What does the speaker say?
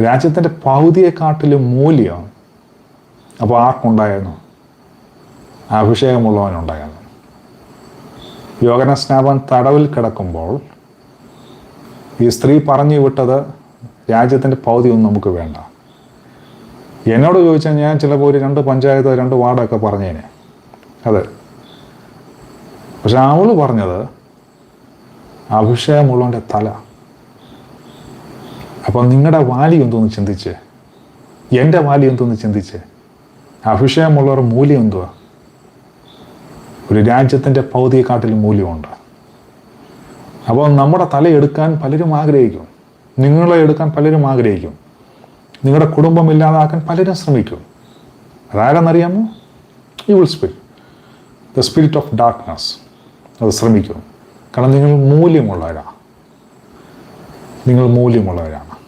രാജ്യത്തിന്റെ പകുതിയെക്കാട്ടിലും മൂല്യം അപ്പോൾ ആർക്കുണ്ടായിരുന്നു? അഭിഷേകമുള്ളവനുണ്ടായിരുന്നു. യോഗന സ്നാപൻ തടവിൽ കിടക്കുമ്പോൾ ഈ സ്ത്രീ പറഞ്ഞു വിട്ടത് രാജ്യത്തിന്റെ പകുതിയൊന്നും നമുക്ക് വേണ്ട. എന്നോട് ചോദിച്ചാൽ ഞാൻ ചിലപ്പോൾ ഒരു രണ്ട് പഞ്ചായത്ത് രണ്ട് വാർഡൊക്കെ പറഞ്ഞേനെ. അതെ. പക്ഷെ അവൾ പറഞ്ഞത് അഭിഷേകമുള്ളവന്റെ തല. അപ്പം നിങ്ങളുടെ വാലി എന്തോന്ന് ചിന്തിച്ച്? എന്റെ വാലി എന്തോന്ന് ചിന്തിച്ച്? അഭിഷേകമുള്ളവർ മൂല്യം എന്തുവാ? ഒരു രാജ്യത്തിന്റെ പൗതിയെക്കാട്ടിലും മൂല്യമുണ്ട്. അപ്പോൾ നമ്മുടെ തലയെടുക്കാൻ പലരും ആഗ്രഹിക്കും. നിങ്ങളെ എടുക്കാൻ പലരും ആഗ്രഹിക്കും. നിങ്ങളുടെ കുടുംബം ഇല്ലാതാക്കാൻ പലരും ശ്രമിക്കും. അതാരെന്നറിയാമോ? You will spirit the spirit of darkness അത് ശ്രമിക്കും. കാരണം നിങ്ങൾ മൂല്യമുള്ളവരാണ് നിങ്ങൾ മൂല്യമുള്ളവരാണ്.